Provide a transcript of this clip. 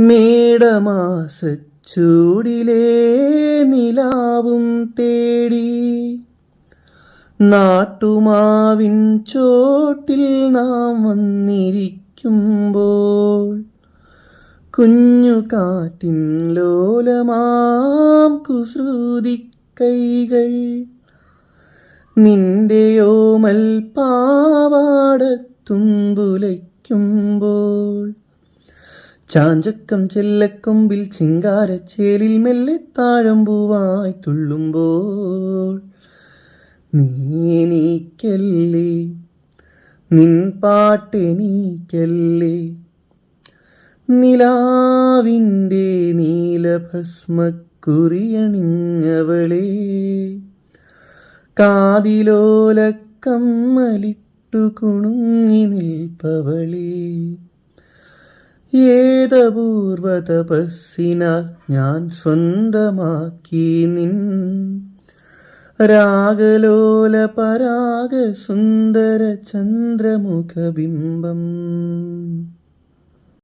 മേടമാസച്ചൂടിലേ നിലാവും തേടി. നാട്ടുമാവിൻ ചോട്ടിൽ നാം വന്നിരിക്കുമ്പോൾ കുഞ്ഞു കാറ്റിൻ ലോലമാം കുസൃതി കൈകൾ. നിന്റെയോമൽ പാവാടത്തുമ്പുലയ്ക്കുമ്പോൾ ചാഞ്ചക്കം ചെല്ലക്കൊമ്പിൽ ചിങ്കാരച്ചേലിൽ മെല്ലെ താഴമ്പൂവായി തുള്ളുമ്പോൾ നീ എനിക്കല്ലേ? നിൻ പാട്ടെനിക്കല്ലേ നിലാവിന്റെ നീലഭസ്മക്കുറിയണിഞ്ഞവളെ കാതിലോലക്കം മലിട്ടു കുണുങ്ങി നിൽപ്പവളേ ഏതപൂർവ തപസ്സിനാൽ ഞാൻ സ്വന്തമാക്കി നിൻ. രാഗലോല പരാഗ സുന്ദര ചന്ദ്രമുഖബിംബം